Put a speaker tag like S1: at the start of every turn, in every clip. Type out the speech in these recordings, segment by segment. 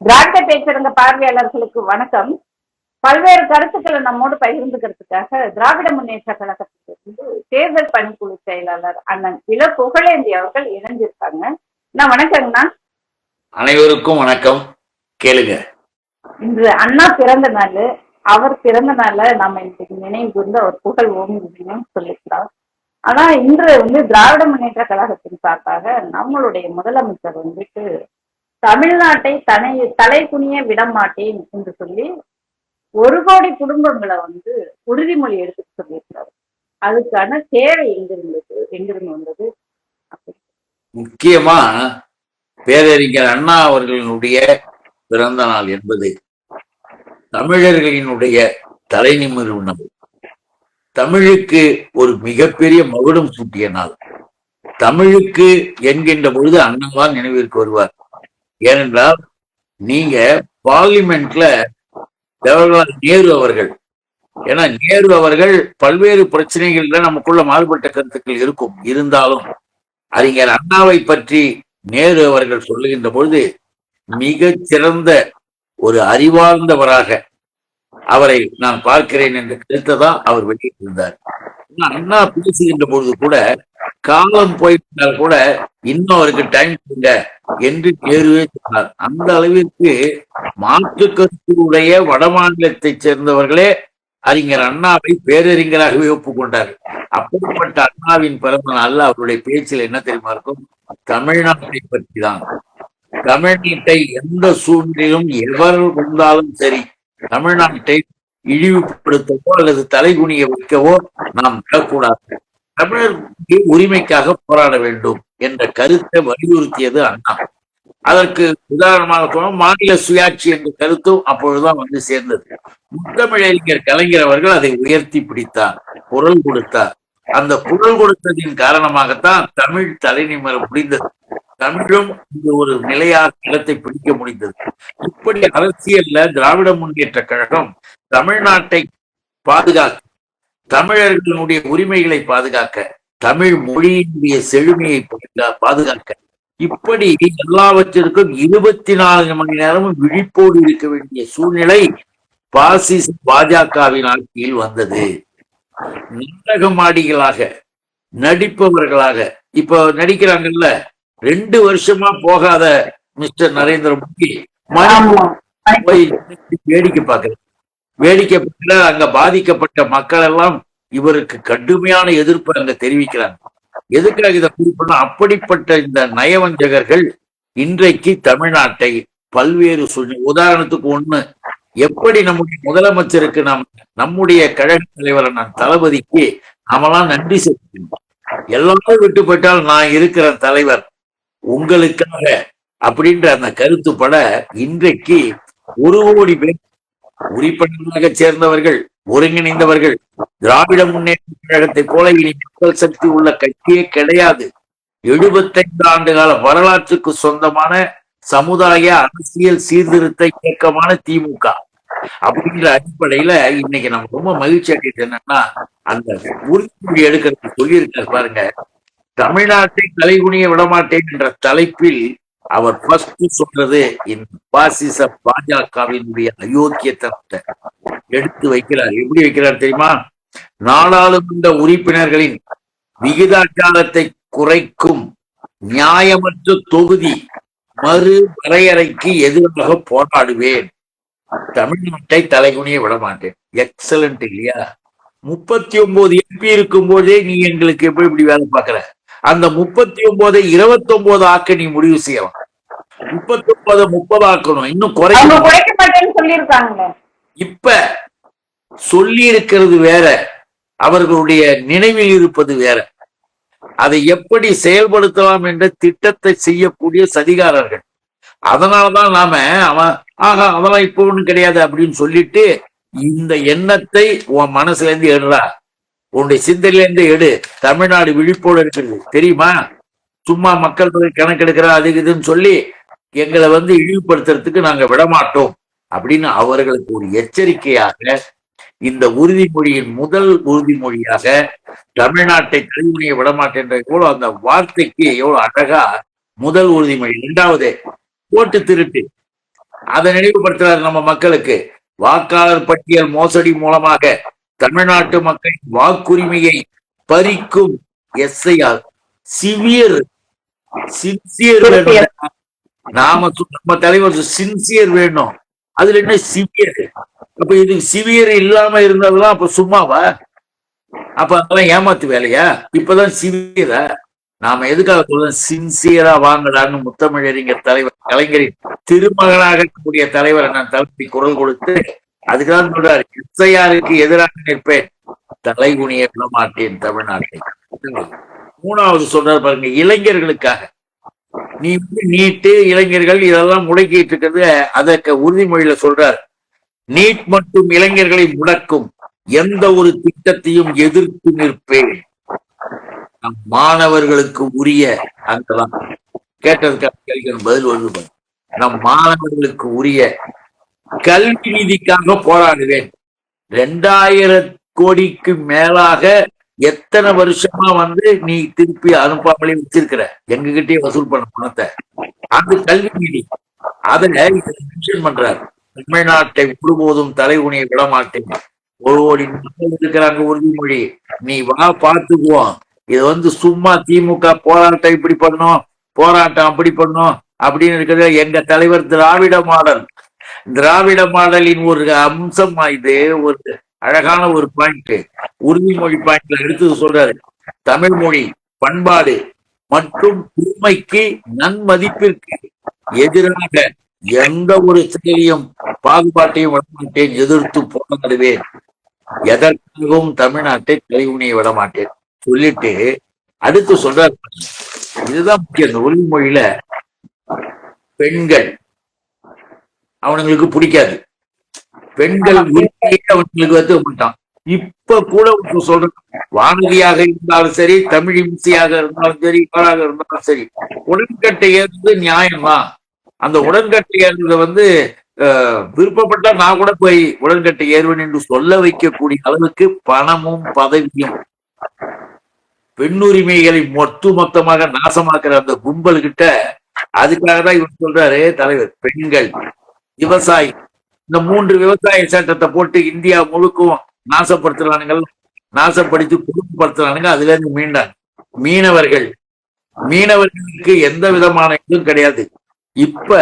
S1: திராவிட பேச்சரங்க பார்வையாளர்களுக்கு வணக்கம். பல்வேறு கருத்துக்களை நம்மோடு பகிர்ந்துக்கிறதுக்காக திராவிட முன்னேற்ற கழகத்திலிருந்து தேர்தல் பணிக்குழு செயலாளர் அண்ணன் இள புகழேந்தி அவர்கள் இணைஞ்சிருக்காங்க. நான் வணக்கங்கண்ணா.
S2: அனைவருக்கும் வணக்கம். கேளுங்க.
S1: இன்று அண்ணா பிறந்த நாள். அவர் பிறந்த நாள நாம இன்னைக்கு நினைவு கூர்ந்து அவர் புகழ் ஓங்குகிறோம் சொல்லிக்கலாம் ஆனா இன்று வந்து திராவிட முன்னேற்ற கழகத்தின் சார்பாக நம்மளுடைய முதலமைச்சர் வந்துட்டு தமிழ்நாட்டை தனை தலை குனிய விட மாட்டேன் என்று சொல்லி ஒரு கோடி குடும்பங்களை வந்து உறுதிமொழி எடுத்துக்க சொல்லியிருக்கிறார். அதுக்கான தேவை எங்கிருந்தது? எங்கிருந்து வந்தது?
S2: முக்கியமா பேரறிஞர் அண்ணா அவர்களினுடைய பிறந்த நாள் என்பது தமிழர்களினுடைய தலை நிமிரும் நாள். தமிழுக்கு ஒரு மிகப்பெரிய மகுடம் சூட்டிய நாள். தமிழுக்கு என்கின்ற பொழுது அண்ணாதான் நினைவிற்கு வருவார். ஏனென்றால் நீங்க பார்லிமெண்ட்ல ஜவஹர்லால் நேரு அவர்கள். ஏன்னா நேரு அவர்கள் பல்வேறு பிரச்சனைகள்ல நமக்குள்ள மாறுபட்ட கருத்துக்கள் இருக்கும். இருந்தாலும் அறிஞர் அண்ணாவை பற்றி நேரு அவர்கள் சொல்லுகின்ற பொழுது மிக சிறந்த ஒரு அறிவார்ந்தவராக அவரை நான் பார்க்கிறேன் என்ற கருத்தை தான் அவர் வெளியிட்டிருந்தார். ஆனா அண்ணா பேசுகின்ற பொழுது கூட காலம் போயிருந்தால் கூட இன்னும் அவருக்கு டைம் கொடுங்க என்று நேருவே சொன்னார். அந்த அளவிற்கு மாற்று கருத்துடைய வடமாநிலத்தைச் சேர்ந்தவர்களே அறிஞர் அண்ணாவை பேரறிஞராகவே ஒப்புக்கொண்டார். அப்படிப்பட்ட அண்ணாவின் பிறந்த நாள் அவருடைய பேச்சில் என்ன தெரியுமா இருக்கும்? தமிழ்நாட்டை பற்றி தான் தமிழ்நாட்டை எந்த சூழ்நிலையிலும் எவர் வந்தாலும் சரி தமிழ்நாட்டை இழிவுபடுத்தவோ அல்லது தலைகுனிய வைக்கவோ நாம் விடக்கூடாது. தமிழர் உரிமைக்காக போராட வேண்டும். என்ற கருத்தை வலியுறுத்தியது அண்ணா. அதற்கு உதாரணமாக சொன்னால் மாநில சுயாட்சி என்ற கருத்தும் அப்பொழுதுதான் வந்து சேர்ந்தது. முத்தமிழறிஞர் கலைஞர் அவர்கள் அதை உயர்த்தி பிடித்தார் குரல் கொடுத்தார். அந்த குரல் கொடுத்ததின் காரணமாகத்தான் தமிழ் தலைநிமர முடிந்தது. தமிழும் இந்த ஒரு நிலையாக இடத்தை பிடிக்க முடிந்தது. இப்படி அரசியல்ல திராவிட முன்னேற்ற கழகம் தமிழ்நாட்டை பாதுகாக்க தமிழர்களுடைய உரிமைகளை பாதுகாக்க தமிழ் மொழியினுடைய செழுமையை பாதுகா- பாதுகாக்க. இப்படி எல்லாவற்றிற்கும் இருபத்தி நான்கு மணி நேரமும் விழிப்போடு இருக்க வேண்டிய சூழ்நிலை பாசிச பாஜகவின் ஆட்சியில் வந்தது. நாடகமாடிகளாக நடிப்பவர்களாக இப்போ நடிக்கிறாங்கல்ல ரெண்டு வருஷமா போகாத மிஸ்டர் நரேந்திர மோடி போய் வேடிக்கை பார்க்கிறார். வேடிக்கை பார்க்கல அங்க பாதிக்கப்பட்ட மக்கள் எல்லாம் இவருக்கு கடுமையான எதிர்ப்பு அங்க தெரிவிக்கிறாங்க. எதுக்காக இதை குறிப்பிடணும்? அப்படிப்பட்ட இந்த நயவஞ்சகர்கள் இன்றைக்கு தமிழ்நாட்டை பல்வேறு சூழ்நிலை உதாரணத்துக்கு ஒண்ணு எப்படி நம்முடைய முதலமைச்சருக்கு நாம் நம்முடைய கழக தலைவர் நான் தளபதிக்கு நாமெல்லாம் நன்றி செலுத்தணும் எல்லாரும் விட்டு போயிட்டால் நான் இருக்கிற தலைவர் உங்களுக்காக அப்படின்ற அந்த கருத்துப்பட இன்றைக்கு ஒரு கோடி பேர் உறுப்பினர்களாக சேர்ந்தவர்கள் ஒருங்கிணைந்தவர்கள் திராவிட முன்னேற்ற கழகத்தை போல இனி மக்கள் சக்தி உள்ள கட்சியே கிடையாது. எழுபத்தைந்து ஆண்டு கால வரலாற்றுக்கு சொந்தமான சமுதாய அரசியல் சீர்திருத்த இயக்கமான திமுக. அப்படிங்கிற அடிப்படையில இன்னைக்கு நம்ம ரொம்ப மகிழ்ச்சி அடைகிறது என்னன்னா அந்த உறுதிமொழி எடுக்கிறது சொல்லியிருக்காரு பாருங்க. தமிழ்நாட்டை தலைகுனிய விடமாட்டேன் என்ற தலைப்பில் அவர் ஃபர்ஸ்ட் சொல்றது பாசிச பாஜகவினுடைய அயோக்கியத்தனத்தை எடுத்து வைக்கிறார். எப்படி வைக்கிறார் தெரியுமா? நாடாளுமன்ற உறுப்பினர்களின் விகிதாச்சாரத்தை குறைக்கும் நியாயமற்ற தொகுதி மறு வரையறைக்கு எதிராக போராடுவேன். தமிழ்நாட்டை தலைகுனிய விட மாட்டேன் எக்ஸலண்ட் இல்லையா? முப்பத்தி ஒன்பது எம்பி இருக்கும் போதே நீ எங்களுக்கு எப்படி இப்படி வேலை பார்க்கற? அந்த முப்பத்தி ஒன்பதை இருபத்தி ஒன்பது ஆக்க நீ முடிவு செய்யலாம் முப்பத்தி ஒன்பது முப்பது ஆக்கணும். இன்னும்
S1: குறைக்க
S2: இப்ப சொல்லி இருக்கிறது வேற. அவர்களுடைய நினைவில் இருப்பது வேற. அதை எப்படி செயல்படுத்தலாம் என்ற திட்டத்தை செய்யக்கூடிய சதிகாரர்கள். அதனாலதான் நாம அவன் ஆஹா அதெல்லாம் இப்போ ஒண்ணும் கிடையாது அப்படின்னு சொல்லிட்டு இந்த எண்ணத்தை உன் மனசுல இருந்து எடுறா. உன்னுடைய சிந்தனையில இருந்து எடு. தமிழ்நாடு விழிப்போடு இருக்கிறது. தெரியுமா? சும்மா மக்கள் தொகை கணக்கெடுக்கிற அது இதுன்னு சொல்லி எங்களை வந்து இழிவுபடுத்துறதுக்கு நாங்க விடமாட்டோம் அப்படின்னு அவர்களுக்கு ஒரு எச்சரிக்கையாக இந்த உறுதிமொழியின் முதல் உறுதிமொழியாக தமிழ்நாட்டை கல்வியை விடமாட்டேன்ற எவ்வளவு அந்த வார்த்தைக்கு எவ்வளவு அழகா முதல் உறுதிமொழி இரண்டாவது ஓட்டு திருட்டு. அதை நினைவுபடுத்துறாரு நம்ம மக்களுக்கு. வாக்காளர் பட்டியல் மோசடி மூலமாக தமிழ்நாட்டு மக்களின் வாக்குரிமையை பறிக்கும் எஸ்ஐஆர். சிவியர் சின்சியர் வேணும் நாம நம்ம தலைவர் சின்சியர் வேணும். அதுல என்ன சிவியர்? அப்ப இது சிவியர் இல்லாம இருந்ததெல்லாம் அப்ப சும்மாவா? அப்ப அதெல்லாம் ஏமாத்து வேலையா? இப்பதான் சிவியரா? நாம எதுக்காக சொல்றோம்? சின்சியரா வாங்கலான்னு முத்தமிழறிஞர் தலைவர் கலைஞரின் திருமகனாக இருக்கக்கூடிய தலைவர் நான் தலைமை குரல் கொடுத்து அதுக்குதான் சொல்றாரு எஸ்ஐஆருக்கு எதிராக நிற்பேன் தலைகுனிய விட மாட்டேன் தமிழ்நாட்டை. மூணாவது சொல்றாரு பாருங்க இளைஞர்களுக்காக. நீ நீட்டு இளைஞர்கள் இதெல்லாம் முடக்கிட்டு இருக்கிறது அதற்கு உறுதிமொழியில சொல்றார். நீட் மற்றும் இளைஞர்களை முடக்கும் எந்த ஒரு திட்டத்தையும் எதிர்த்து நிற்பேன். நம் மாணவர்களுக்கு உரிய அங்கதான். கேட்டதுக்கு பதில் வருது நம் மாணவர்களுக்கு உரிய கல்வி நீதிக்காக போராடுவேன். ரெண்டாயிரம் கோடிக்கு மேலாக எத்தனை வருஷமா வந்து நீ திருப்பி அனுப்பாமலே வச்சிருக்கிற? எங்ககிட்டயே வசூல் பண்ண பணத்தை. அது கல்வி நீதி. அதுல மென்ஷன் பண்றாரு. தமிழ்நாட்டை முழுவதும் தலைகுனியை விட மாட்டேன். ஒரு கோடி மக்கள் இருக்கிறாங்க உறுதிமொழி நீ வா பார்த்துக்குவோம் இது வந்து சும்மா திமுக போராட்டம் இப்படி பண்ணும் போராட்டம் அப்படி பண்ணும் அப்படின்னு இருக்கிறது எங்க தலைவர் திராவிட மாடல் திராவிட மாடலின் ஒரு அம்சமா இது ஒரு அழகான ஒரு பாயிண்ட் உறுதிமொழி பாயிண்ட்ல எடுத்து சொல்றாரு. தமிழ் மொழி பண்பாடு மற்றும் உண்மைக்கு நன்மதிப்பிற்கு எதிராக எந்த ஒரு செயலையும் பாகுபாட்டையும் விடமாட்டேன் எதிர்த்து போராடுவேன். எதற்காகவும் தமிழ்நாட்டை தலைவுனியை விடமாட்டேன். சொல்லிட்டு அடுத்து சொல்றாரு இதுதான் முக்கியம். இந்த உறுதிமொழியில பெண்கள் அவனுங்களுக்கு பிடிக்காது. பெண்கள் அவனுங்களுக்கு வந்து மாட்டான் இப்ப கூட சொல்றேன் வானதியாக இருந்தாலும் சரி தமிழ் இம்சையாக இருந்தாலும் சரி இவராக இருந்தாலும் சரி உடன்கட்டை ஏறுறது நியாயம்தான் அந்த உடன்கட்டை ஏறுறத வந்து விருப்பப்பட்டா நான் கூட போய் உடன்கட்டை ஏறுவேன் என்று சொல்ல வைக்கக்கூடிய அளவுக்கு பணமும் பதவியும் பெண்ணுரிமைகளை மொத்து மொத்தமாக நாசமாக்குற அந்த கும்பல் கிட்ட அதுக்காக தான் இவர் சொல்றாரு தலைவர் பெண்கள் விவசாயி. இந்த மூன்று விவசாய சட்டத்தை போட்டு இந்தியா முழுக்கும் நாசப்படுத்துறானுங்கள். நாசப்படுத்தி குடும்பப்படுத்துறானுங்க அதுல இருந்து மீண்டாங்க. மீனவர்கள். மீனவர்களுக்கு எந்த விதமான இதுவும் கிடையாது. இப்ப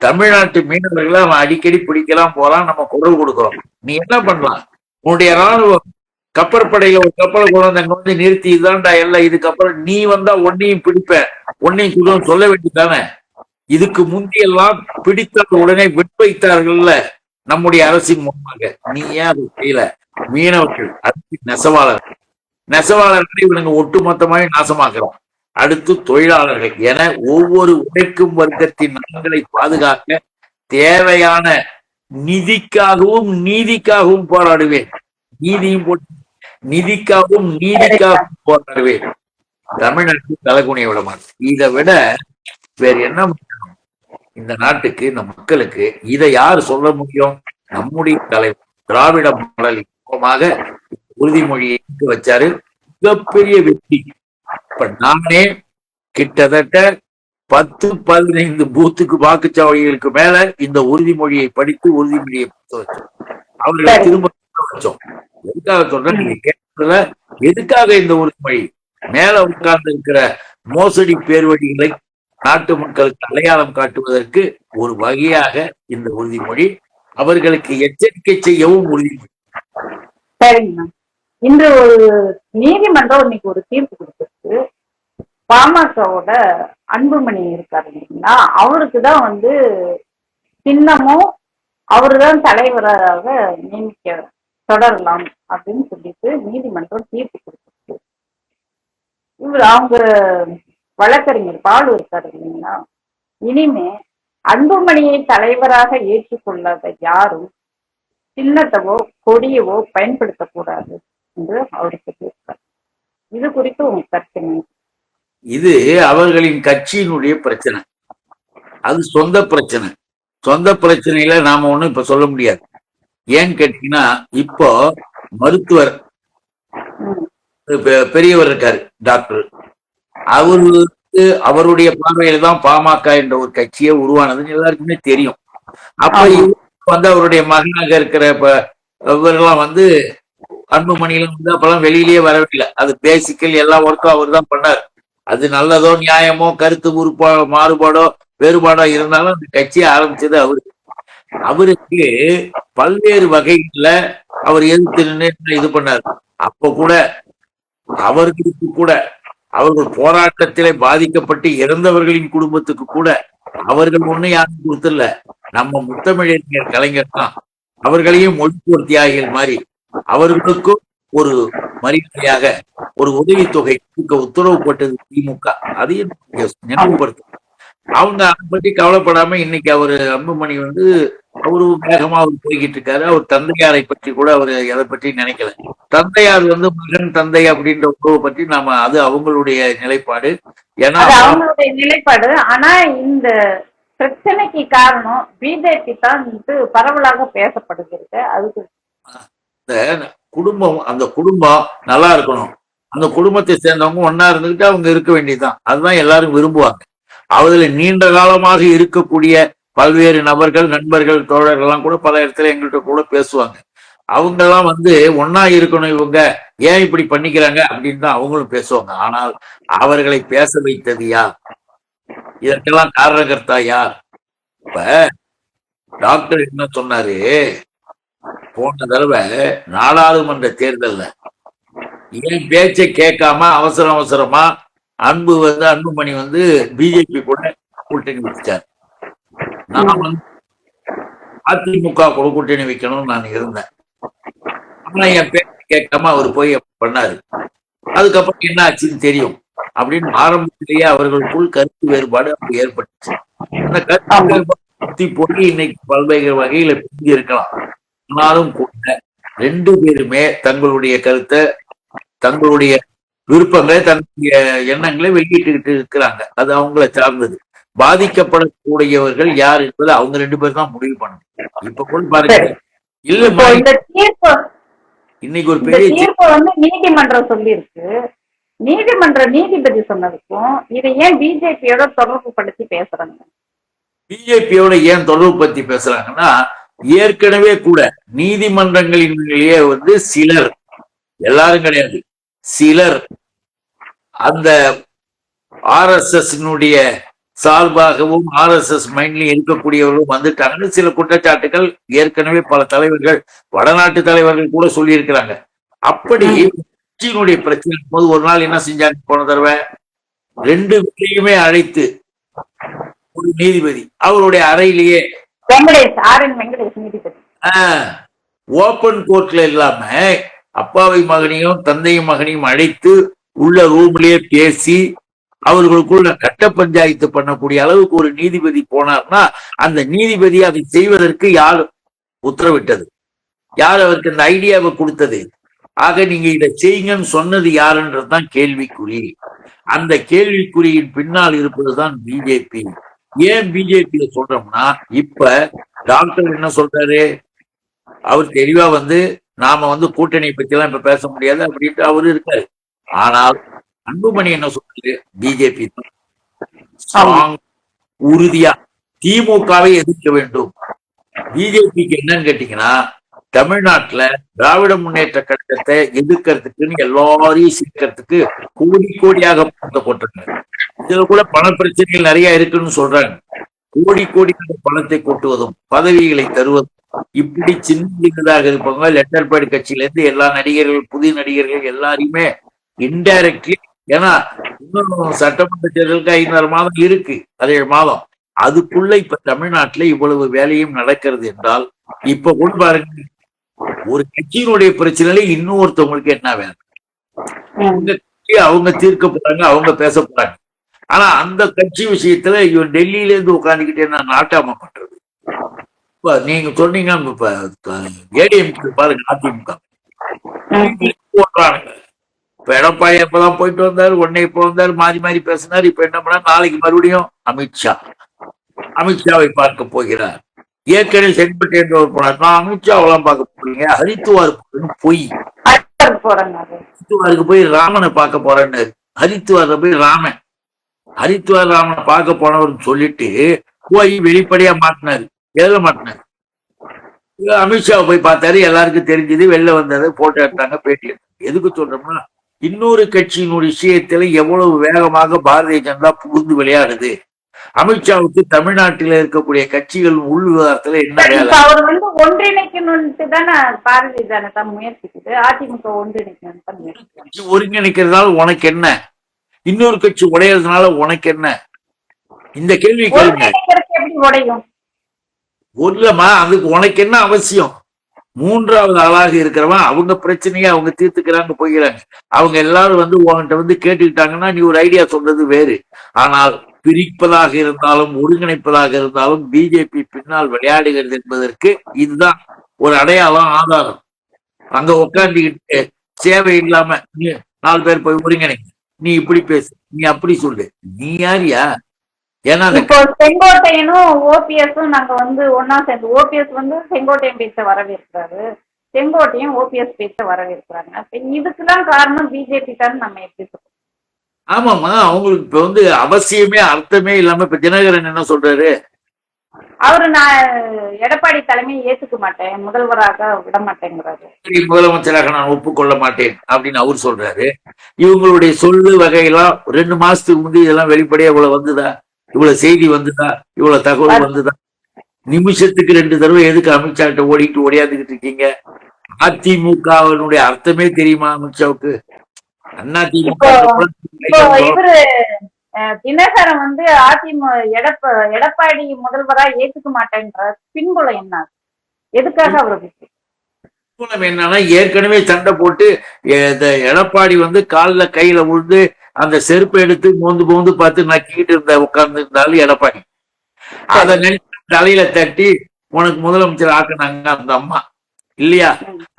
S2: தமிழ்நாட்டு மீனவர்களை அவன் அடிக்கடி பிடிக்கலாம் போலாம் நம்ம குரல் கொடுக்குறோம். நீ என்ன பண்ணலாம்? உன்னுடைய ராணுவம் கப்பற்படையில ஒரு கப்பலை கொண்டு வந்து அங்க வந்து நிறுத்தி இதுதான்டா எல்லாம் இதுக்கப்புறம் நீ வந்தா ஒன்னையும் பிடிப்ப ஒன்னையும் சொல்ல வேண்டியதானே இதுக்கு முந்தியெல்லாம் பிடித்தால் உடனே விட்வைத்தார்கள்ல நம்முடைய அரசின் மூலமாக நீ ஏன் அதை செய்யல? மீனவர்கள் அடுத்து நெசவாளர்கள். நெசவாளர்களை இவனுங்க ஒட்டுமொத்தமாவே நாசமாக்குறோம். அடுத்து தொழிலாளர்கள். என ஒவ்வொரு உழைக்கும் வர்க்கத்தின் நலன்களை பாதுகாக்க தேவையான நிதிக்காகவும் நீதிக்காகவும் போராடுவேன். நீதியும் போட்டு நிதிக்காகவும் நீதிக்காகவும் போராடுவேன். தமிழ்நாட்டில் தலைகுனிய விட மாட்டேன். இதை விட வேற என்ன இந்த நாட்டுக்கு இந்த மக்களுக்கு இதை யார் சொல்ல முடியும்? நம்முடைய தலைவர் திராவிட மாடல் மூலமாக உறுதிமொழியை வச்சாரு. மிகப்பெரிய வெற்றி. இப்ப நானே கிட்டத்தட்ட பத்து பதினைந்து பூத்துக்கு வாக்குச்சாவடிகளுக்கு மேல இந்த உறுதிமொழியை படித்து உறுதிமொழியை அவர்களை. திரும்ப வச்சோம். எதுக்காக சொல்றேன் நீங்க கேட்டதுல எதுக்காக இந்த உறுதிமொழி? மேல உட்கார்ந்து இருக்கிற மோசடி பேர்வழிகளை நாட்டு மக்களுக்கு அடையாளம் காட்டுவதற்கு ஒரு வகையாக இந்த உறுதிமொழி அவர்களுக்கு எச்சரிக்கை செய்யவும் உறுதிமொழி.
S1: சரிங்க இன்று ஒரு நீதிமன்றம் இன்னைக்கு ஒரு தீர்ப்பு கொடுத்துருக்கு. பாமகவோட அன்புமணி இருக்காரு இல்லைங்களா? அவருக்கு தான் வந்து சின்னமும் அவரு தான் தலைவராக நியமிக்க தொடரலாம் அப்படின்னு சொல்லிட்டு நீதிமன்றம் தீர்ப்பு கொடுத்துருக்கு. இவர் அவங்க வழக்கறிஞர் பாலு இருக்காரு இல்லைங்களா? இனிமே அன்புமணியை தலைவராக ஏற்றுக்கொள்ளாத யாரும் சின்னத்தவோ கொடியவோ பயன்படுத்தக்கூடாது என்று அவர் சொல்லியிருக்கார் இது குறித்து உங்க கருத்து?
S2: இது அவர்களின் கட்சியினுடைய பிரச்சனை. அது சொந்த பிரச்சனை. சொந்த பிரச்சனையில நாம ஒண்ணும் இப்ப சொல்ல முடியாது. ஏன்னு கேட்டீங்கன்னா இப்போ மருத்துவர் பெரியவர் இருக்காரு டாக்டர். அவருக்கு அவருடைய பார்வையில தான் பாமக என்ற ஒரு கட்சியே உருவானதுன்னு எல்லாருக்குமே தெரியும். அப்ப வந்து அவருடைய மகனாக இருக்கிற இப்ப இவரெல்லாம் வந்து அன்புமணியெல்லாம் வந்து அப்பெல்லாம் வெளியிலேயே வரவில்லை. அது பேசிக்கல் எல்லா ஒர்க்கும் அவர் தான் பண்ணார். அது நல்லதோ நியாயமோ கருத்து உறுப்பா மாறுபாடோ வேறுபாடோ இருந்தாலும் அந்த கட்சியை ஆரம்பிச்சது அவரு. அவருக்கு பல்வேறு வகைகள்ல அவர் எதிர்த்து நின்று இது பண்ணார். அப்ப கூட அவர்களுக்கு கூட அவர்கள் போராட்டத்திலே பாதிக்கப்பட்டு இறந்தவர்களின் குடும்பத்துக்கு கூட அவர்கள் ஒண்ணு யாரும் கொடுத்துல நம்ம முத்தமிழறிஞர் கலைஞர் தான். அவர்களையும் மொழிப்போர் தியாகிகள் மாதிரி அவர்களுக்கும் ஒரு மரியாதையாக ஒரு உதவித்தொகை கொடுக்க உத்தரவு போட்டது திமுக. அதையும் நீங்க அவங்க அதை பற்றி கவலைப்படாம இன்னைக்கு அவரு அன்புமணி வந்து அவரு வேகமா அவர் போய்கிட்டு இருக்காரு. அவர் தந்தையாரை பற்றி கூட அவர் எதை பற்றி நினைக்கல. தந்தையார் வந்து மகன் தந்தை அப்படின்ற உறவை பற்றி நாம அது அவங்களுடைய நிலைப்பாடு. ஏன்னா
S1: அவங்களுடைய நிலைப்பாடு. ஆனா இந்த பிரச்சனைக்கு காரணம் பிஜேபி தான் வந்து பரவலாக பேசப்படுகிறது. அதுக்கு
S2: இந்த குடும்பம் அந்த குடும்பம் நல்லா இருக்கணும். அந்த குடும்பத்தை சேர்ந்தவங்க ஒன்னா இருந்துகிட்டு அவங்க இருக்க வேண்டியதுதான். அதுதான் எல்லாரும் விரும்புவாங்க. அதுல நீண்ட காலமாக இருக்கக்கூடிய பல்வேறு நபர்கள் நண்பர்கள் தோழர்கள் எல்லாம் கூட பல இடத்துல எங்கள்கிட்ட கூட பேசுவாங்க. அவங்க எல்லாம் வந்து ஒன்னா இருக்கணும் இவங்க. ஏன் இப்படி பண்ணிக்கிறாங்க அப்படின்னு தான் அவங்களும் பேசுவாங்க. ஆனால் அவர்களை பேச வைத்தது யார்? இதற்கெல்லாம் காரணகர்த்தா யார்? இப்ப டாக்டர் என்ன சொன்னாரு? போன தடவை நாடாளுமன்ற தேர்தல்ல என் பேச்சை கேட்காம அவசர அவசரமா அன்பு வந்து அன்புமணி வந்து பிஜேபி கூட கூட்டணி வச்சார். நான் வந்து அதிமுக கூட கூட்டணி வைக்கணும்னு நான் இருந்தேன். ஆனா என் பேச்சை கேட்காம அவர் போய் பண்ணாரு. அதுக்கப்புறம் என்ன ஆச்சுன்னு தெரியும். அப்படின்னு ஆரம்பத்திலேயே அவர்களுக்குள் கருத்து வேறுபாடு அப்படி ஏற்பட்டுச்சு. அந்த கருத்து வேறுபாடு போய் இன்னைக்கு பல்வேறு வகையில பிரிஞ்சு இருக்கலாம். ஆனாலும் கூட ரெண்டு பேருமே தங்களுடைய கருத்தை தங்களுடைய விருப்பங்களை தங்களுடைய எண்ணங்களை வெளியிட்டுக்கிட்டு இருக்கிறாங்க. அது அவங்கள சார்ந்தது. பாதிக்கப்படக்கூடியவர்கள் யார் என்பதை அவங்க ரெண்டு பேரும் தான் முடிவு பண்ணணும். இப்ப கூட பாருங்க. இல்ல இன்னைக்கு ஒரு பெரிய
S1: தீர்ப்பு வந்து நீதிமன்றம் சொல்லியிருக்கு. நீதிமன்ற நீதிபதி சொன்னதுக்கும் இதை ஏன் பிஜேபியோட தொடர்பு படுத்தி பேசுறாங்க?
S2: பிஜேபியோட ஏன் தொடர்பு பத்தி பேசுறாங்கன்னா ஏற்கனவே கூட நீதிமன்றங்களிலேயே வந்து சிலர் எல்லாரும் கிடையாது சிலர் அந்த ஆர்எஸ்எஸ் சார்பாகவும் ஆர்எஸ்எஸ் மைண்ட்லயும் இருக்கக்கூடியவர்களும் வந்துட்டாங்கன்னு சில குற்றச்சாட்டுகள் ஏற்கனவே பல தலைவர்கள் வடநாட்டு தலைவர்கள் கூட சொல்லியிருக்கிறாங்க. அப்படி கட்சியினுடைய பிரச்சனை போது ஒரு நாள் என்ன செஞ்சாங்க? போன தடவை ரெண்டு பேரையுமே அழைத்து ஒரு நீதிபதி அவருடைய அறையிலேயே
S1: ஆர்
S2: ஓபன் கோர்ட்ல இல்லாம அப்பாவை மகனையும் தந்தையும் மகனையும் அழைத்து உள்ள ரூம்லயே பேசி அவர்களுக்குள்ள கட்ட பஞ்சாயத்து பண்ணக்கூடிய அளவுக்கு ஒரு நீதிபதி போனார்னா அந்த நீதிபதி அதை செய்வதற்கு யார் உத்தரவிட்டது? யார் அவருக்கு அந்த ஐடியாவை கொடுத்தது? ஆக நீங்க இதை செய்யுங்கன்னு சொன்னது யாருன்றதுதான் கேள்விக்குறி. அந்த கேள்விக்குறியின் பின்னால் இருப்பதுதான் பிஜேபி ஏன் பிஜேபி சொல்றோம்னா இப்ப டாக்டர் என்ன சொல்றாரு? அவர் தெளிவா வந்து நாம வந்து கூட்டணி பத்தி எல்லாம் இப்ப பேச முடியாது அப்படின்ட்டு அவரு இருக்காரு. ஆனால் அன்புமணி என்ன சொல்றாரு பிஜேபி ஸ்ட்ராங் உறுதியா திமுகவை எதிர்க்க வேண்டும். பிஜேபிக்கு என்னன்னு கேட்டீங்கன்னா தமிழ்நாட்டுல திராவிட முன்னேற்ற கழகத்தை எதிர்க்கிறதுக்குன்னு எல்லாரையும் சேர்க்கறதுக்கு கோடி கோடியாக பணத்தை போட்டிருக்காங்க. இதுல கூட பண பிரச்சனைகள் நிறைய இருக்குன்னு சொல்றாங்க. கோடி கோடியாக பணத்தை கொட்டுவதும் பதவிகளை தருவதும் இப்படி சின்னதாக இருப்பவங்க லெட்டர் பேட் கட்சியில இருந்து எல்லா நடிகர்கள் புதிய நடிகர்கள் எல்லாரையுமே இன்டைரக்ட்லி ஏன்னா இன்னும் சட்டமன்ற தேர்தலுக்கு ஐந்தாறு மாதம் இருக்கு பதினேழு மாதம். அதுக்குள்ள இப்ப தமிழ்நாட்டுல இவ்வளவு வேலையும் நடக்கிறது என்றால் இப்ப கூட பாருங்க ஒரு கட்சியினுடைய பிரச்சனையில இன்னொருத்தவங்களுக்கு என்ன வேலை? அவங்க தீர்க்க போறாங்க அவங்க பேச போறாங்க. ஆனா அந்த கட்சி விஷயத்துல இவன் டெல்லியில இருந்து உட்காந்துக்கிட்டு என்ன நாட்டாம பண்றது? இப்ப நீங்க சொன்னீங்க இப்ப ஏடிஎம் பாருங்க அதிமுக. இப்ப எடப்பாடி எப்பதான் போயிட்டு வந்தாரு உடனே இப்ப வந்தாரு மாறி மாறி பேசினார் இப்ப என்ன பண்ணா நாளைக்கு மறுபடியும் அமித்ஷா அமித்ஷாவை பார்க்க போகிறார். ஏற்கனவே செட்பட்டு ஒரு போனார். நான் அமித்ஷாவெல்லாம் பார்க்க போறீங்க. ஹரித்துவார் போய். ஹரித்துவாருக்கு போய் ராமனை பார்க்க போறேன்னு. ஹரித்துவார போய் ராமன். ஹரித்துவார் ராமனை பார்க்க போனவர்னு சொல்லிட்டு போய் வெளிப்படையா மாட்டினாரு. எழுத மாட்டினாரு? அமித்ஷா போய் பார்த்தாரு. எல்லாருக்கும் தெரிஞ்சது வெளில வந்தது போட்டோ எடுத்தாங்க பேட்டி எடுத்தாங்க. எதுக்கு சொல்றோம்னா இன்னொரு கட்சியின் ஒரு விஷயத்துல எவ்வளவு வேகமாக பாரதிய ஜனதா புகுந்து விளையாடுது? அமித்ஷாவுக்கு தமிழ்நாட்டில் இருக்கக்கூடிய கட்சிகள் உள் விவகாரத்துல என்ன
S1: அவர் வந்து ஒன்றிணைக்கணும்ட்டு தானே பாரதிய ஜனதா முயற்சிக்குது. அதிமுக
S2: கட்சி ஒருங்கிணைக்கிறதுனால உனக்கு என்ன? இன்னொரு கட்சி உடையறதுனால உனக்கு என்ன? இந்த கேள்வி கேளுங்க.
S1: ஒன்றிணைக்கிறதுக்கு எப்படி உடையும்?
S2: இல்லம்மா அதுக்கு உனக்கு என்ன அவசியம்? மூன்றாவது ஆளாக இருக்கிறவன் அவங்க பிரச்சனையை அவங்க தீர்த்துக்கிறாங்க போகிறாங்க அவங்க எல்லாரும் வந்து உன்கிட்ட வந்து கேட்டுக்கிட்டாங்கன்னா நீ ஒரு ஐடியா சொல்றது வேறு. ஆனால் பிரிப்பதாக இருந்தாலும் ஒருங்கிணைப்பதாக இருந்தாலும் பிஜேபி பின்னால் விளையாடுகிறது என்பதற்கு இதுதான் ஒரு அடையாளம் ஆதாரம். அங்க உட்காந்துக்கிட்டு சேவை இல்லாம நீ நாலு பேர் போய் ஒருங்கிணைங்க. நீ இப்படி பேசு நீ அப்படி சொல்லு. நீ யாரியா ஏன்னா
S1: இப்போ செங்கோட்டையனும் ஓபிஎஸும் நாங்க வந்து ஒன்னா சேர்ந்து ஓபிஎஸ் வந்து செங்கோட்டையன் பேச்ச வரவேற்கிறாரு. செங்கோட்டையும் ஓபிஎஸ் பேச்ச வரவேற்கிறாங்க. இப்ப இதுக்கெல்லாம் காரணம் பிஜேபி தான் நம்ம எப்படி சொல்றோம்
S2: ஆமாமா அவங்களுக்கு இப்ப வந்து அவசியமே அர்த்தமே இல்லாம இப்ப தினகரன் என்ன சொல்றாரு?
S1: அவரு நான் எடப்பாடி தலைமையை ஏத்துக்க மாட்டேன் முதல்வராக விட மாட்டேங்கிறாரு.
S2: சரி, முதலமைச்சராக நான் ஒப்புக்கொள்ள மாட்டேன் அப்படின்னு அவர் சொல்றாரு. இவங்களுடைய சொல்லு வகையெல்லாம் ரெண்டு மாசத்துக்கு முந்தைய இதெல்லாம் வெளிப்படையா இவ்வளவு வந்துதா? இவ்வளவு செய்தி வந்துதா? இவ்வளவு தகவல் வந்துதா? நிமிஷத்துக்கு ரெண்டு தடவை எதுக்கு அமித்ஷா கிட்ட ஓடிட்டு ஓடியாந்துகிட்டு இருக்கீங்க? அதிமுகவினுடைய அர்த்தமே தெரியுமா அமித்ஷாவுக்கு? அண்ணா
S1: அஹ், தினகரன் வந்து அதிமுக எடப்ப எடப்பாடி முதல்வரா ஏத்துக்க மாட்டேன்றார். பின்புலம் என்ன? எதுக்காக அவர் அப்படி
S2: மூலம் என்னன்னா ஏற்கனவே சண்டை போட்டு எடப்பாடி வந்து கால்ல கையில விழுந்து அந்த செருப்பை எடுத்து மோந்து மோந்து பார்த்து நக்கிக்கிட்டு இருந்த உட்கார்ந்து இருந்தாலும் எடப்பாடி. அதை நினைச்சு தலையில தட்டி உனக்கு முதலமைச்சர் ஆக்குனாங்க அந்த அம்மா. இல்லையா?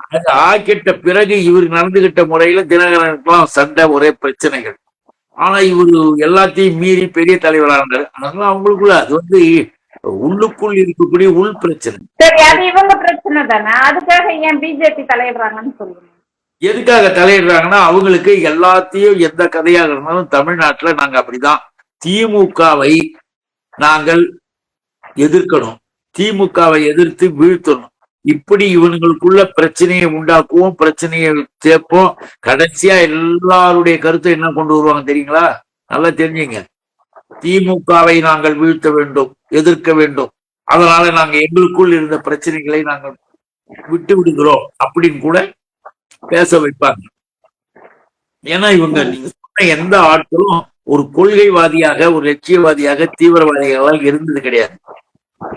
S2: அது ஆக்கிட்ட பிறகு இவர் நடந்துகிட்ட முறையில தினகரனுக்கெல்லாம் சண்டை ஒரே பிரச்சனைகள். ஆனா இவரு எல்லாத்தையும் மீறி பெரிய தலைவரானாரு அதனால அவங்களுக்குள்ள அது வந்து உள்ளுக்குள் இருக்கக்கூடிய உள் பிரச்சனை.
S1: சரி அது இவங்க பிரச்சனை தானே? அதுக்காக ஏன் பிஜேபி தலையிடுறாங்கன்னு சொல்லுங்க
S2: எதுக்காக தலையிடுறாங்கன்னா அவங்களுக்கு எல்லாத்தையும் எந்த கதையாக இருந்தாலும் தமிழ்நாட்டுல நாங்க அப்படிதான். திமுகவை நாங்கள் எதிர்க்கணும். திமுகவை எதிர்த்து வீழ்த்தணும். இப்படி இவங்களுக்குள்ள பிரச்சனையை உண்டாக்குவோம் பிரச்சனையை சேர்ப்போம். கடைசியா எல்லாருடைய கருத்தை என்ன கொண்டு வருவாங்க தெரியுங்களா? நல்லா தெரிஞ்சுங்க. திமுகவை நாங்கள் வீழ்த்த வேண்டும் எதிர்க்க வேண்டும். அதனால நாங்க எங்களுக்குள் இருந்த பிரச்சனைகளை நாங்கள் விட்டு விடுகிறோம் அப்படின்னு கூட பேச வைப்பாங்க ஏன்னா இவங்க நீங்க சொன்ன எந்த ஆட்களும் ஒரு கொள்கைவாதியாக ஒரு லட்சியவாதியாக தீவிரவாதிகளால் இருந்தது கிடையாது.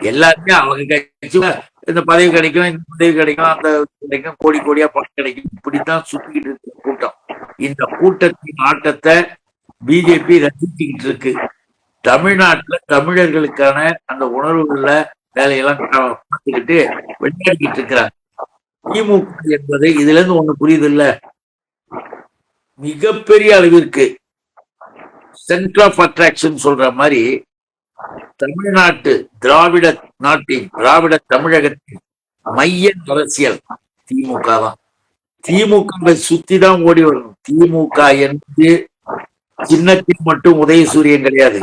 S2: எல்லாருமே அவங்க கட்சியில இந்த பதவி கிடைக்கும் இந்த பதவி கிடைக்கும் அந்த கிடைக்கும் கோடி கோடியா பணம் கிடைக்கும். இப்படித்தான் சுத்திக்கிட்டு இருக்க கூட்டம். இந்த கூட்டத்தின் ஆட்டத்தை பிஜேபி ரசிச்சுக்கிட்டு இருக்கு. தமிழ்நாட்டுல தமிழர்களுக்கான அந்த உணர்வுகள்ல வேலையெல்லாம் பார்த்துக்கிட்டு விளையாடிக்கிட்டு இருக்கிறாங்க. திமுக என்பது இதுல இருந்து ஒண்ணு புரியுது இல்ல மிகப்பெரிய அளவிற்கு சென்டர் ஆஃப் அட்ராக்ஷன் சொல்ற மாதிரி தமிழ்நாட்டு திராவிட நாட்டின் திராவிட தமிழகத்தின் மைய அரசியல் திமுக தான். திமுகவை சுத்தி தான் ஓடி வரணும். திமுக என்பது சின்னத்தில் மட்டும் உதயசூரியன் கிடையாது.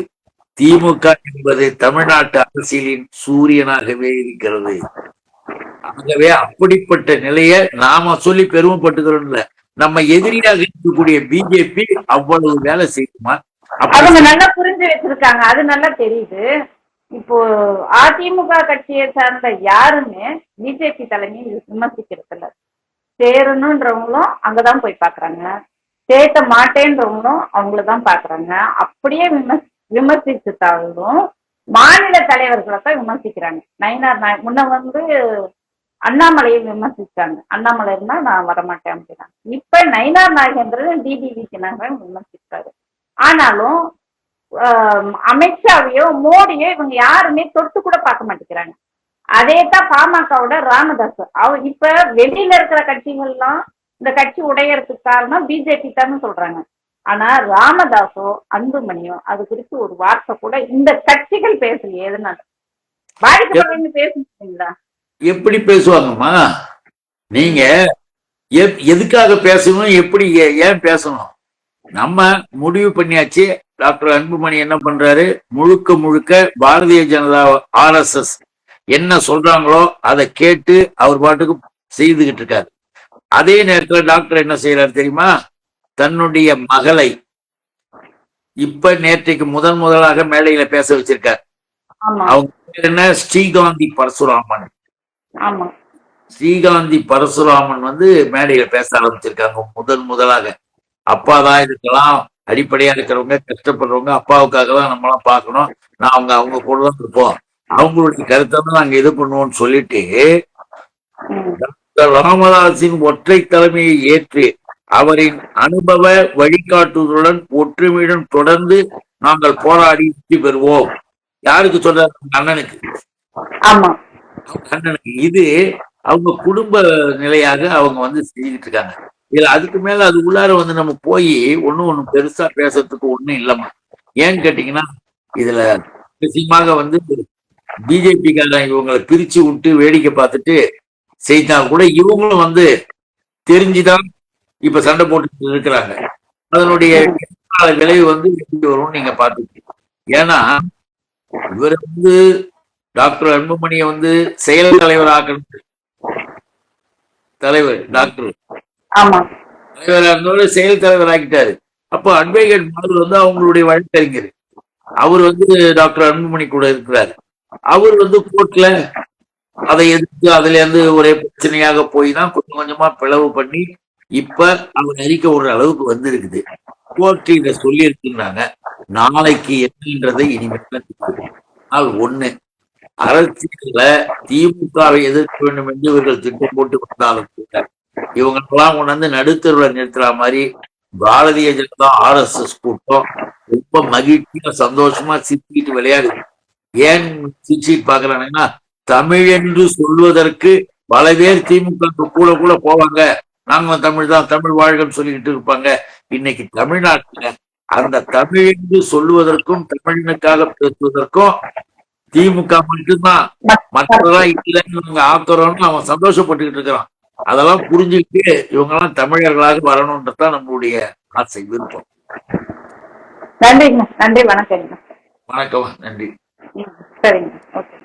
S2: திமுக என்பது தமிழ்நாட்டு அரசியலின் சூரியனாகவே இருக்கிறது. ஆகவே அப்படிப்பட்ட நிலையை நாம சொல்லி பெருமைப்பட்டுக்கிறோம் இல்ல நம்ம எதிரியாக இருக்கக்கூடிய பிஜேபி அவ்வளவு வேலை செய்யுமா?
S1: அவங்க நல்லா புரிஞ்சு வச்சிருக்காங்க. அது நல்லா தெரியுது. இப்போ அதிமுக கட்சியை சார்ந்த யாருமே பிஜேபி தலைமையை விமர்சிக்கிறது இல்ல சேரணும்ன்றவங்களும் அங்கதான் போய் பாக்குறாங்க. சேர்த்த மாட்டேன்றவங்களும் அவங்களதான் பாக்குறாங்க. அப்படியே விமர்சி விமர்சிச்சுட்டாலும் மாநில தலைவர்களை தான் விமர்சிக்கிறாங்க. நயினார் முன்ன வந்து அண்ணாமலையை விமர்சிச்சாங்க. அண்ணாமலை இருந்தா நான் வரமாட்டேன் அப்படின்னா இப்ப நயினார் நாகேந்திரன் டிடிவி தினகரன் விமர்சிச்சாரு ஆனாலும் ஆஹ் அமித்ஷாவையோ மோடியோ இவங்க யாருமே தொட்டு கூட பார்க்க மாட்டேங்கிறாங்க. அதே தான் பாமகவோட ராமதாஸ் அவ இப்ப வெளியில இருக்கிற கட்சிகள்லாம் இந்த கட்சி உடையறதுக்கு காரணம் பிஜேபி தான் சொல்றாங்க. ஆனா ராமதாஸோ அன்புமணியோ அது குறித்து ஒரு வார்த்தை கூட இந்த கட்சிகள் பேசலையே எதனால? பாதிக்கப்பட்டவங்க பேசுறீங்களா
S2: எப்படி பேசுவாங்கம்மா? நீங்க எதுக்காக பேசணும்? எப்படி ஏன் பேசணும்? நம்ம முடிவு பண்ணியாச்சு. டாக்டர் அன்புமணி என்ன பண்றாரு? முழுக்க முழுக்க பாரதிய ஜனதா ஆர்எஸ்எஸ் என்ன சொல்றாங்களோ அதை கேட்டு அவர் பாட்டுக்கு செய்துகிட்டு இருக்காரு. அதே நேரத்துல டாக்டர் என்ன செய்யறாரு தெரியுமா? தன்னுடைய மகளை இப்ப நேற்றைக்கு முதன் முதலாக மேடையில பேச வச்சிருக்கார். அவங்க என்ன? ஸ்ரீகாந்தி பரசுராமன். ஸ்ரீகாந்தி பரசுராமன் வந்து மேடையில பேச ஆரம்பிச்சிருக்காங்க. முதல் முதலாக. அப்பா தான் இதுக்கெல்லாம் அடிப்படையா இருக்கிறவங்க கஷ்டப்படுறவங்க அப்பாவுக்காக தான் நம்மளாம் பார்க்கணும். நான் அவங்க அவங்க கூட தான் இருப்போம். அவங்களுடைய கருத்தை தான் நாங்க இது பண்ணுவோம்னு சொல்லிட்டு டாக்டர் ராமதாஸின் ஒற்றை தலைமையை ஏற்று அவரின் அனுபவ வழிகாட்டுதலுடன் ஒற்றுமையுடன் தொடர்ந்து நாங்கள் போராடி வெற்றி பெறுவோம். யாருக்கு சொல்றாரு? அண்ணனுக்கு.
S1: ஆமா.
S2: இது அவங்க குடும்ப நிலையாக அவங்க வந்து செஞ்சுட்டு இருக்காங்க. இதுல அதுக்கு மேல அது உள்ளார வந்து நம்ம போய் ஒண்ணும் ஒண்ணும் பெருசா பேசுறதுக்கு ஒண்ணும் இல்லம்மா. ஏன்னு கேட்டீங்கன்னா இதுல விஷயமாக வந்து பிஜேபிக்காரன் இவங்களை பிரிச்சு விட்டு வேடிக்கை பார்த்துட்டு செய்தா கூட இவங்களும் வந்து தெரிஞ்சுதான் இப்ப சண்டை போட்டு இருக்கிறாங்க. அதனுடைய விளைவு வந்து எப்படி வரும்னு நீங்க பார்த்துக்கீங்க. ஏன்னா இவர் வந்து டாக்டர் அன்புமணியை வந்து செயல் தலைவர் ஆக்கணும் தலைவர் டாக்டர்.
S1: ஆமா.
S2: தலைவராக இருந்தவர் செயல் தலைவர் ஆக்கிட்டாரு அப்போ அட்வொகேட் மாறு வந்து அவங்களுடைய வழக்கறிஞர். அவர் வந்து டாக்டர் அன்புமணி கூட இருக்கிறாரு. அவர் வந்து கோர்ட்ல அதை எதிர்த்து அதுல இருந்து ஒரே பிரச்சனையாக போய் தான் கொஞ்சம் கொஞ்சமா பிளவு பண்ணி இப்ப அவர் அறிக்கை ஒரு அளவுக்கு வந்திருக்குது. கோர்ட் இதை சொல்லி இருக்குன்னாங்க நாளைக்கு என்னன்றதை இனிமேல் ஆனால் ஒண்ணு. அரசியல திமுகவை எதிர்க்க வேண்டும் என்று இவர்கள் திட்டம் போட்டு வந்தாலும் கூட இவங்கெல்லாம் கொண்டாந்து நடுத்தருவுல நிறுத்துற மாதிரி Bharatiya Janata R S S கூட்டம் ரொம்ப மகிழ்ச்சியா சந்தோஷமா சிரிச்சுட்டு விளையாடு. ஏன் சிரிச்சுட்டு பாக்குறாங்கன்னா தமிழ் என்று சொல்வதற்கு பல பேர் திமுக கூட கூட போவாங்க. நாங்க தமிழ் தான் தமிழ் வாழ்கன்னு சொல்லிக்கிட்டு இருப்பாங்க. இன்னைக்கு தமிழ்நாட்டுல அந்த தமிழ் என்று சொல்லுவதற்கும் தமிழனுக்காக பேசுவதற்கும் திமுக மட்டும்தான். மற்றதெல்லாம் இல்லைன்னு இவங்க ஆக்குறோம்னு அவன் சந்தோஷப்பட்டுக்கிட்டு இருக்கிறான். அதெல்லாம் புரிஞ்சுக்கிட்டு இவங்க எல்லாம் தமிழர்களாக வரணும்ன்றதுதான் நம்மளுடைய ஆசை விருப்பம்.
S1: நன்றிங்க நன்றி. வணக்கங்க
S2: வணக்கம் நன்றி.
S1: சரிங்க. ஓகே.